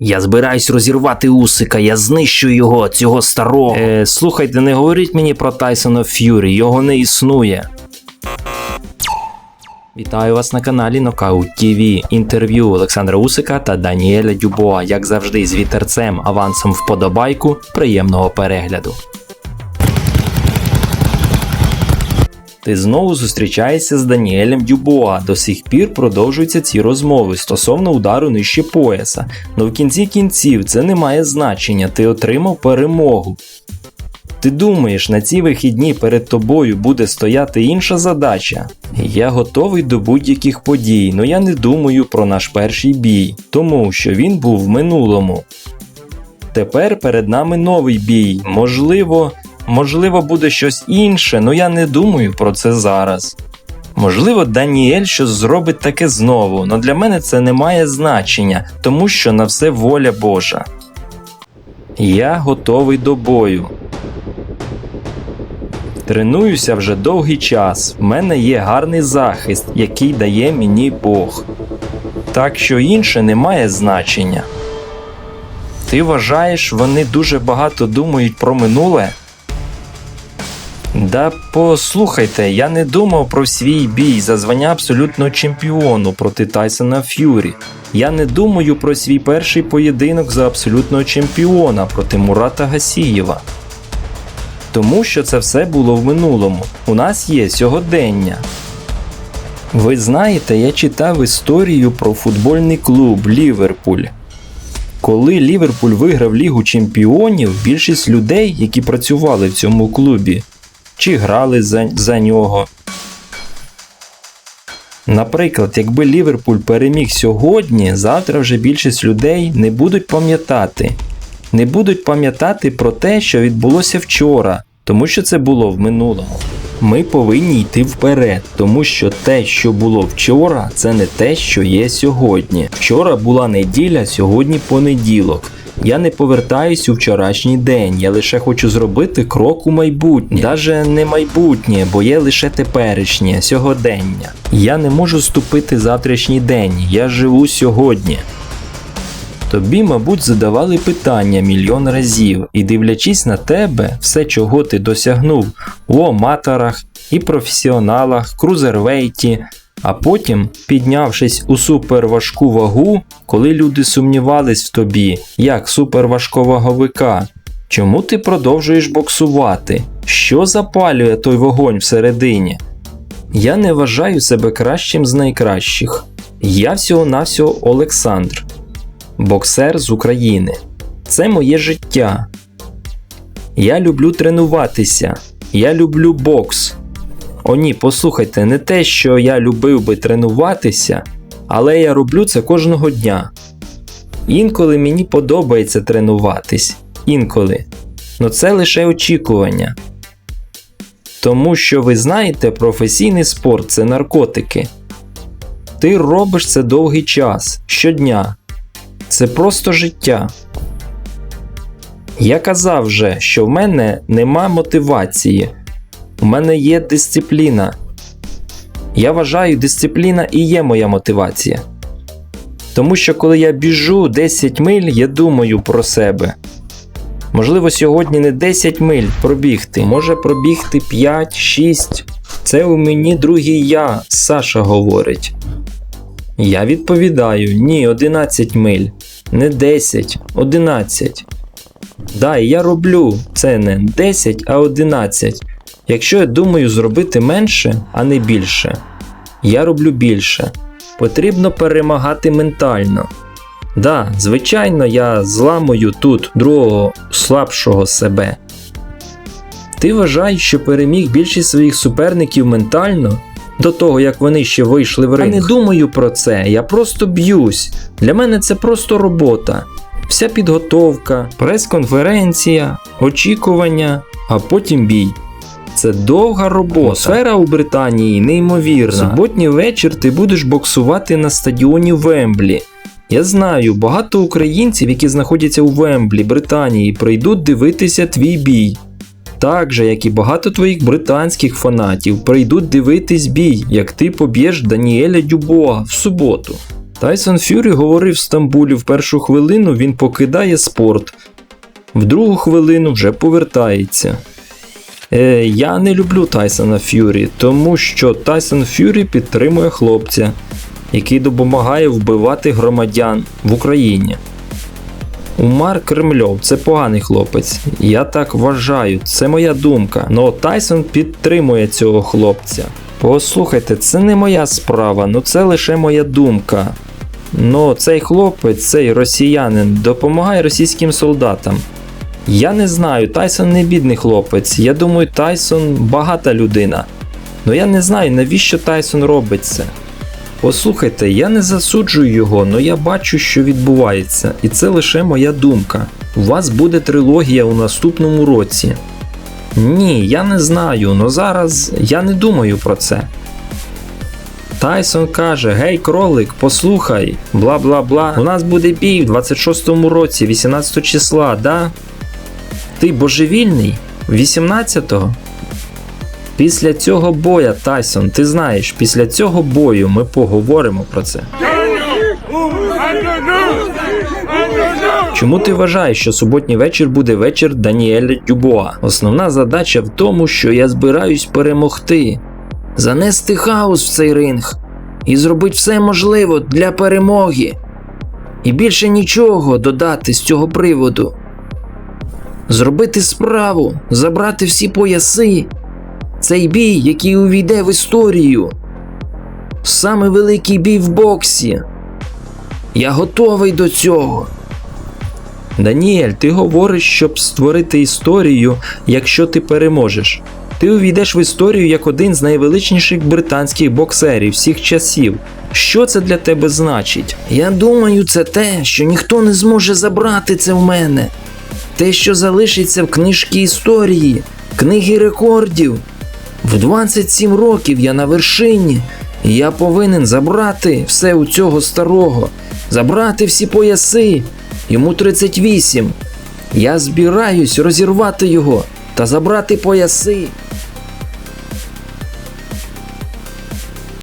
Я збираюсь розірвати Усика, я знищу його, цього старого. Е, слухайте, не говоріть мені про Тайсона Ф'юрі, його не існує. Вітаю вас на каналі Нокаут TV. Інтерв'ю Олександра Усика та Даніеля Дюбоа, як завжди, з вітерцем, авансом вподобайку. Приємного перегляду. Ти знову зустрічаєшся з Даніелем Дюбоа. До сих пір продовжуються ці розмови стосовно удару нижче пояса. Но в кінці кінців це не має значення, ти отримав перемогу. Ти думаєш, на ці вихідні перед тобою буде стояти інша задача? Я готовий до будь-яких подій, але я не думаю про наш перший бій, тому що він був в минулому. Тепер перед нами новий бій. Можливо, можливо, буде щось інше, але я не думаю про це зараз. Можливо, Даніель щось зробить таке знову, але для мене це не має значення, тому що на все воля Божа. Я готовий до бою. Тренуюся вже довгий час. В мене є гарний захист, який дає мені Бог. Так що інше не має значення. Ти вважаєш, вони дуже багато думають про минуле? Да послухайте, я не думав про свій бій за звання абсолютного чемпіону проти Тайсона Ф'юрі. Я не думаю про свій перший поєдинок за абсолютного чемпіона проти Мурата Гасієва. Тому що це все було в минулому. У нас є сьогодення. Ви знаєте, я читав історію про футбольний клуб Ліверпуль. Коли Ліверпуль виграв Лігу Чемпіонів, більшість людей, які працювали в цьому клубі, чи грали за, за нього. Наприклад, якби Ліверпуль переміг сьогодні, завтра вже більшість людей не будуть пам'ятати. Не будуть пам'ятати про те, що відбулося вчора, тому що це було в минулому. Ми повинні йти вперед, тому що те, що було вчора, це не те, що є сьогодні. Вчора була неділя, сьогодні понеділок. Я не повертаюсь у вчорашній день, я лише хочу зробити крок у майбутнє. Даже не майбутнє, бо є лише теперішнє, сьогодення. Я не можу ступити завтрашній день, я живу сьогодні. Тобі, мабуть, задавали питання мільйон разів, і дивлячись на тебе, все, чого ти досягнув у аматорах і професіоналах, крузервейті, а потім, піднявшись у суперважку вагу, коли люди сумнівались в тобі, як суперважковаговика, чому ти продовжуєш боксувати? Що запалює той вогонь всередині? Я не вважаю себе кращим з найкращих. Я всього-навсього Олександр боксер з України. Це моє життя. Я люблю тренуватися. Я люблю бокс. О, ні, послухайте, не те, що я любив би тренуватися, але я роблю це кожного дня. Інколи мені подобається тренуватись. Інколи. Но це лише очікування. Тому що ви знаєте, професійний спорт це наркотики. Ти робиш це довгий час, щодня. Це просто життя. Я казав вже, що в мене нема мотивації, у мене є дисципліна. Я вважаю, дисципліна і є моя мотивація. Тому що коли я біжу 10 миль, я думаю про себе. Можливо, сьогодні не 10 миль пробігти, може пробігти 5-6. Це у мені другий я, Саша говорить. Я відповідаю: ні, 11 миль, не 10, 11. Да, і я роблю це не 10, а 11. Якщо я думаю зробити менше, а не більше, я роблю більше. Потрібно перемагати ментально. Да, звичайно, я зламую тут другого слабшого себе. Ти вважаєш, що переміг більшість своїх суперників ментально? До того, як вони ще вийшли в ринг. Я не думаю про це, я просто б'юсь. Для мене це просто робота. Вся підготовка, прес-конференція, очікування, а потім бій. Це довга робота. Сфера у Британії неймовірна. Суботній вечір ти будеш боксувати на стадіоні Вемблі. Я знаю, багато українців, які знаходяться у Вемблі, Британії, прийдуть дивитися твій бій. Так же, як і багато твоїх британських фанатів, прийдуть дивитись бій, як ти поб'єш Даніеля Дюбоа в суботу. Тайсон Фюрі говорив в Стамбулі в першу хвилину він покидає спорт, в другу хвилину вже повертається. Е, я не люблю Тайсона Ф'юрі, тому що Тайсон Ф'юрі підтримує хлопця, який допомагає вбивати громадян в Україні. Умар Кремльов це поганий хлопець. Я так вважаю, це моя думка. Но Тайсон підтримує цього хлопця. Послухайте, це не моя справа, ну це лише моя думка. Ну, цей хлопець, цей росіянин, допомагає російським солдатам. Я не знаю, Тайсон не бідний хлопець. Я думаю, Тайсон багата людина. Ну я не знаю, навіщо Тайсон робить це. Послухайте, я не засуджую його, але я бачу, що відбувається, і це лише моя думка. У вас буде трилогія у наступному році. Ні, я не знаю, але зараз я не думаю про це. Тайсон каже: Гей, кролик, послухай, бла бла бла. У нас буде бій в 26-му році, 18 числа, да? Ти божевільний? 18-го? Після цього боя, Тайсон, ти знаєш, після цього бою ми поговоримо про це. Чому ти вважаєш, що суботній вечір буде вечір Даніеля Дюбуа? Основна задача в тому, що я збираюсь перемогти, занести хаос в цей ринг і зробити все можливе для перемоги. І більше нічого додати з цього приводу. Зробити справу, забрати всі пояси. Цей бій, який увійде в історію. Саме великий бій в боксі. Я готовий до цього. Даніель, ти говориш, щоб створити історію, якщо ти переможеш. Ти увійдеш в історію як один з найвеличніших британських боксерів всіх часів. Що це для тебе значить? Я думаю, це те, що ніхто не зможе забрати це в мене. Те, що залишиться в книжці історії, книги рекордів. В 27 років я на вершині, і я повинен забрати все у цього старого, забрати всі пояси. Йому 38. Я збираюсь розірвати його та забрати пояси.